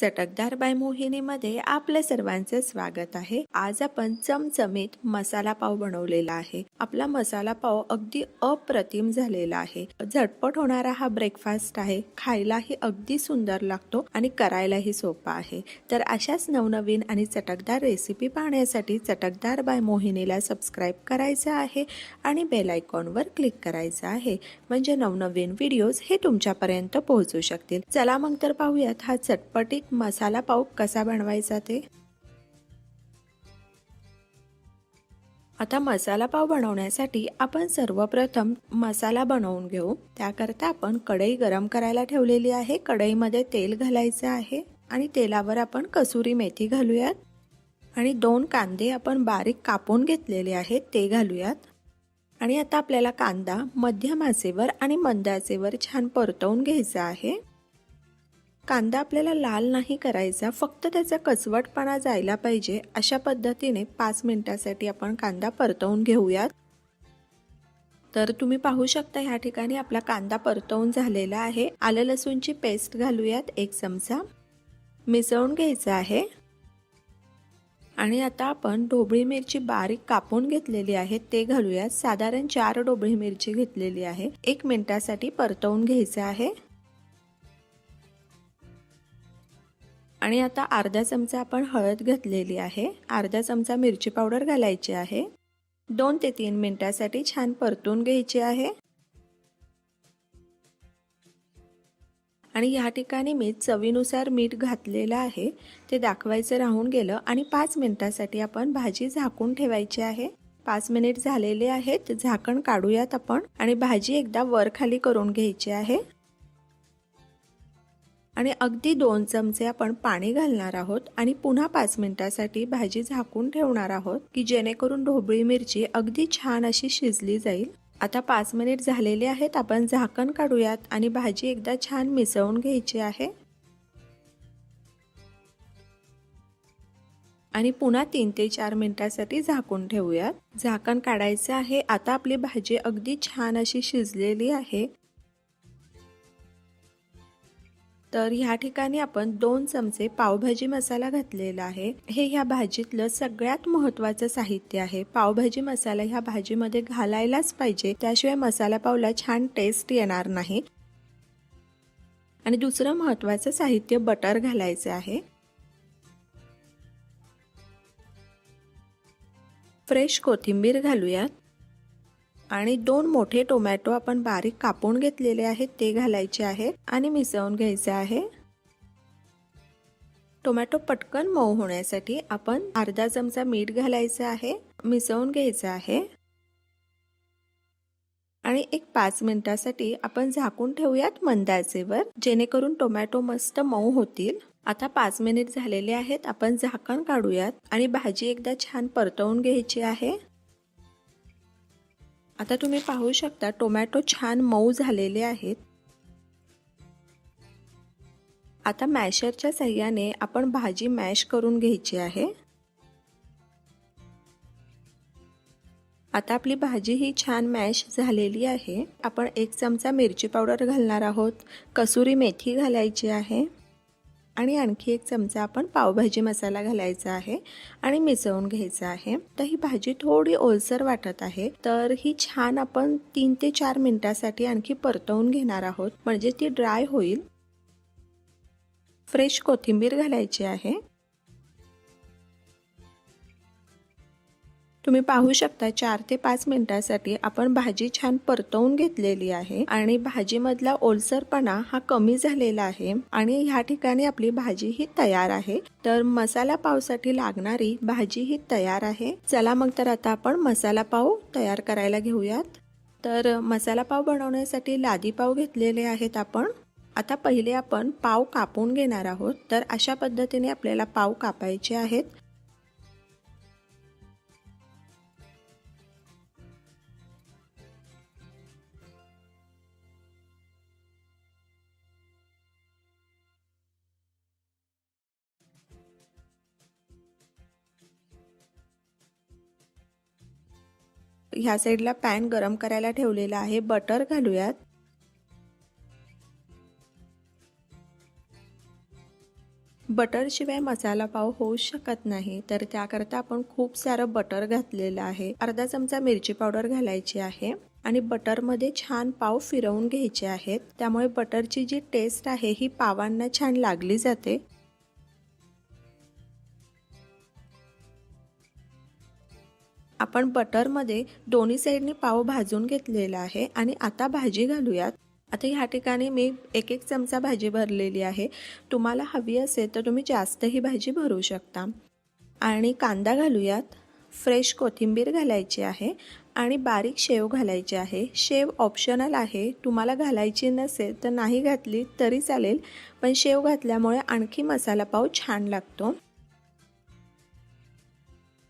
चटकदार बाय मोहिनीमध्ये आपल्या सर्वांचे स्वागत आहे. आज आपण चमचमीत मसाला पाव बनवलेला आहे. आपला मसाला पाव अगदी अप्रतिम झालेला आहे. झटपट होणारा हा ब्रेकफास्ट आहे. खायलाही अगदी सुंदर लागतो आणि करायलाही सोपा आहे. तर अशाच नवनवीन आणि चटकदार रेसिपी पाहण्यासाठी चटकदार बाय मोहिनीला सबस्क्राईब करायचं आहे आणि बेल आयकॉनवर क्लिक करायचं आहे. म्हणजे नवनवीन व्हिडिओज हे तुमच्यापर्यंत पोहोचू शकतील. चला मग तर पाहूयात हा चटपटीत मसाला पाव कसा बनवायचा ते? आता मसाला पाव बनवण्यासाठी आपण सर्वप्रथम मसाला बनवून घेऊ. त्याकरता आपण कढई गरम करायला ठेवलेली आहे. कढईमध्ये तेल घालायचं आहे आणि तेलावर आपण कसुरी मेथी घालूयात. आणि दोन कांदे आपण बारीक कापून घेतलेले आहेत ते घालूयात. आणि आता आपल्याला कांदा मध्यम आचेवर आणि मंद आचेवर छान परतवून घ्यायचा आहे. कांदा आपल्याला लाल नाही करायचा फक्त त्याचा कचवटपणा जायला पाहिजे अशा पद्धतीने पाच मिनिटासाठी आपण कांदा परतवून घेऊयात. तर तुम्ही पाहू शकता ह्या ठिकाणी आपला कांदा परतवून झालेला आहे. आलं लसूणची पेस्ट घालूयात एक चमचा. मिसळून घ्यायचं आहे. आणि आता आपण ढोबळी मिरची बारीक कापून घेतलेली आहे ते घालूयात. साधारण चार ढोबळी मिरची घेतलेली आहे. एक मिनिटासाठी परतवून घ्यायचं आहे. आणि आता अर्धा चमचा आपण हळद घातलेली आहे. अर्धा चमचा मिरची पावडर घालायची आहे. दोन ते तीन मिनिटासाठी छान परतून घ्यायची आहे. आणि ह्या ठिकाणी मी चवीनुसार मीठ घातलेलं आहे. ते दाखवायचं राहून गेलं आणि पाच मिनिटासाठी आपण भाजी झाकून ठेवायची आहे. पाच मिनिट झालेले आहेत. झाकण काढूयात आपण आणि भाजी एकदा वर खाली करून घ्यायची आहे. आणि अगदी दोन चमचे आपण पाणी घालणार आहोत आणि पुन्हा पाच मिनिटासाठी भाजी झाकून ठेवणार आहोत की जेणेकरून ढोबळी मिरची अगदी छान अशी शिजली जाईल. आता पाच मिनिट झालेले आहेत आपण झाकण काढूयात आणि भाजी एकदा छान मिसळून घ्यायची आहे. आणि पुन्हा तीन ते चार मिनिटासाठी झाकून ठेवूयात. झाकण काढायचं आहे आता आपली भाजी अगदी छान अशी शिजलेली आहे. तर ह्या ठिकाणी आपण दोन चमचे पावभाजी मसाला घातलेला आहे. हे ह्या भाजीतलं सगळ्यात महत्वाचं साहित्य आहे. पावभाजी मसाला ह्या भाजीमध्ये घालायलाच पाहिजे. त्याशिवाय मसाला पावला छान टेस्ट येणार नाही. आणि दुसरं महत्वाचं साहित्य बटर घालायचं आहे. फ्रेश कोथिंबीर घालूयात. आणि दोन मोठे टोमॅटो आपण बारीक कापून घेतलेले आहेत ते घालायचे आहेत आणि मिसळून घ्यायचे आहे. टोमॅटो पटकन मऊ होण्यासाठी आपण अर्धा चमचा मीठ घालायचं आहे मिसळून घ्यायचं आहे. आणि एक पाच मिनिटासाठी आपण झाकून ठेवूयात मंदाचेवर जेणेकरून टोमॅटो मस्त मऊ होतील. आता पाच मिनिट झालेले आहेत आपण झाकण काढूयात आणि भाजी एकदा छान परतवून घ्यायची आहे. आता तुम्ही पाहू शकता टोमॅटो छान मऊ झालेले आहेत. आता मॅशरच्या सहाय्याने आपण भाजी मॅश करून घ्यायची आहे. आता आपली भाजी ही छान मॅश झालेली आहे. आपण एक चमचा मिरची पावडर घालणार आहोत. कसुरी मेथी घालायची आहे. आणि आणखी एक चमचा आपण पावभाजी मसाला घालायचा आहे आणि मिसळून घ्यायचा आहे. तर ही भाजी थोडी ओलसर वाटत आहे तर ही छान आपण तीन ते चार मिनिटासाठी आणखी परतवून घेणार आहोत. म्हणजे ती ड्राय होईल. फ्रेश कोथिंबीर घालायची आहे. तुम्ही पाहू शकता चार ते पाच मिनिटासाठी आपण भाजी छान परतवून घेतलेली आहे आणि भाजीमधला ओलसरपणा हा कमी झालेला आहे आणि ह्या ठिकाणी आपली भाजी ही तयार आहे. तर मसाला पावसाठी लागणारी भाजी ही तयार आहे. चला मग तर आता आपण मसाला पाव तयार करायला घेऊयात. तर मसाला पाव बनवण्यासाठी लादी पाव घेतलेले आहेत आपण. आता पहिले आपण पाव कापून घेणार आहोत. तर अशा पद्धतीने आपल्याला पाव कापायचे आहेत. ह्या साईडला पॅन गरम करायला ठेवलेला आहे. बटर घालूयात. बटरशिवाय मसाला पाव होऊच शकत नाही. तर त्याकरता आपण खूप सारं बटर घातलेलं आहे. अर्धा चमचा मिरची पावडर घालायची आहे. आणि बटरमध्ये छान पाव फिरवून घ्यायचे आहेत. त्यामुळे बटरची जी टेस्ट आहे ही पावांना छान लागली जाते. आपण बटरमध्ये दोन्ही साईडनी पाव भाजून घेतलेला आहे आणि आता भाजी घालूयात. आता ह्या ठिकाणी मी एक एक चमचा भाजी भरलेली आहे. तुम्हाला हवी असेल तर तुम्ही जास्तही भाजी भरू शकता. आणि कांदा घालूयात. फ्रेश कोथिंबीर घालायची आहे आणि बारीक शेव घालायची आहे. शेव ऑप्शनल आहे. तुम्हाला घालायची नसेल तर नाही घातली तरी चालेल. पण शेव घातल्यामुळे आणखी मसाला पाव छान लागतो.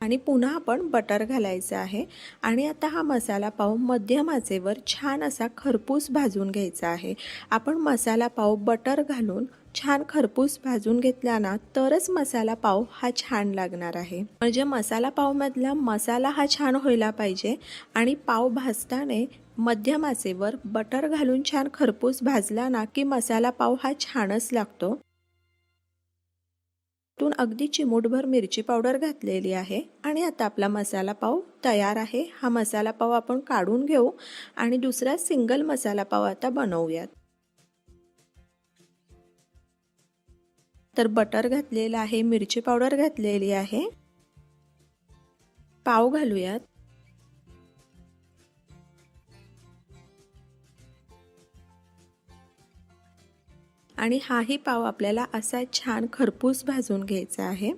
आणि पुन्हा आपण बटर घालायचं आहे. आणि आता हा मसाला पाव मध्यम आचेवर छान असा खरपूस भाजून घ्यायचा आहे. आपण मसाला पाव बटर घालून छान खरपूस भाजून घेतला ना तरच मसाला पाव हा छान लागणार आहे. म्हणजे मसाला पावमधला मसाला हा छान व्हायला पाहिजे आणि पाव भाजताना मध्यम आचेवर बटर घालून छान खरपूस भाजला ना की मसाला पाव हा छानच लागतो. तून अगदी चिमूटभर मिरची पावडर घातलेली आहे. आणि आता आपला मसाला पाव तयार आहे. हा मसाला पाव आपण काढून घेऊ आणि दुसरा सिंगल मसाला पाव आता बनवूयात. तर बटर घातलेलं आहे मिरची पावडर घातलेली आहे. पाव घालूयात. आणि हाही पाव आपल्याला असा छान खरपूस भाजून घ्यायचा आहे.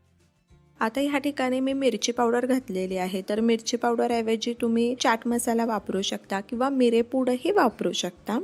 आता ह्या ठिकाणी मी मिरची पावडर घातलेली आहे. तर मिरची पावडरऐवजी तुम्ही चाट मसाला वापरू शकता किंवा मिरेपूडही वापरू शकता.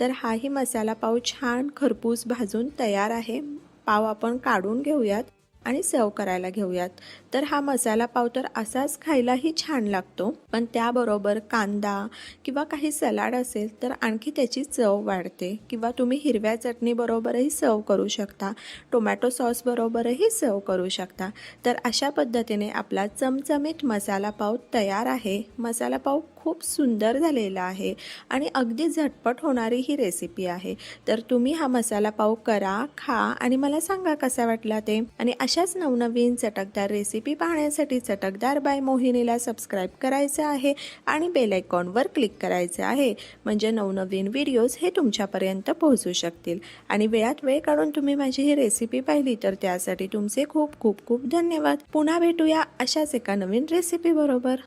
तर हाही मसाला पाव छान खरपूस भाजून तयार आहे. पाव आपण काढून घेऊयात. आणि सर्व करायला घेऊयात. तर हा मसाला पाव तर असाच खायलाही छान लागतो. पण त्याबरोबर कांदा किंवा काही सलाड असेल तर आणखी त्याची चव वाढते. किंवा तुम्ही हिरव्या चटणीबरोबरही सर्व करू शकता. टोमॅटो सॉसबरोबरही सर्व करू शकता. तर अशा पद्धतीने आपला चमचमीत मसाला पाव तयार आहे. मसाला पाव खूप सुंदर झालेला आहे आणि अगदी झटपट होणारी ही रेसिपी आहे. तर तुम्ही हा मसाला पाव करा खा आणि मला सांगा कसा वाटला ते. आणि अशाच नवनवीन चटकदार रेसिपी पाहण्यासाठी चटकदार बाय मोहिनीला सबस्क्राईब करायचं आहे आणि बेल आयकॉनवर क्लिक करायचं आहे. म्हणजे नवनवीन व्हिडिओज हे तुमच्यापर्यंत पोहोचू शकतील. आणि वेळात वेळ काढून तुम्ही माझी ही रेसिपी पाहिली तर त्यासाठी तुमचे खूप खूप खूप धन्यवाद. पुन्हा भेटूया अशाच एका नवीन रेसिपी बरोबर.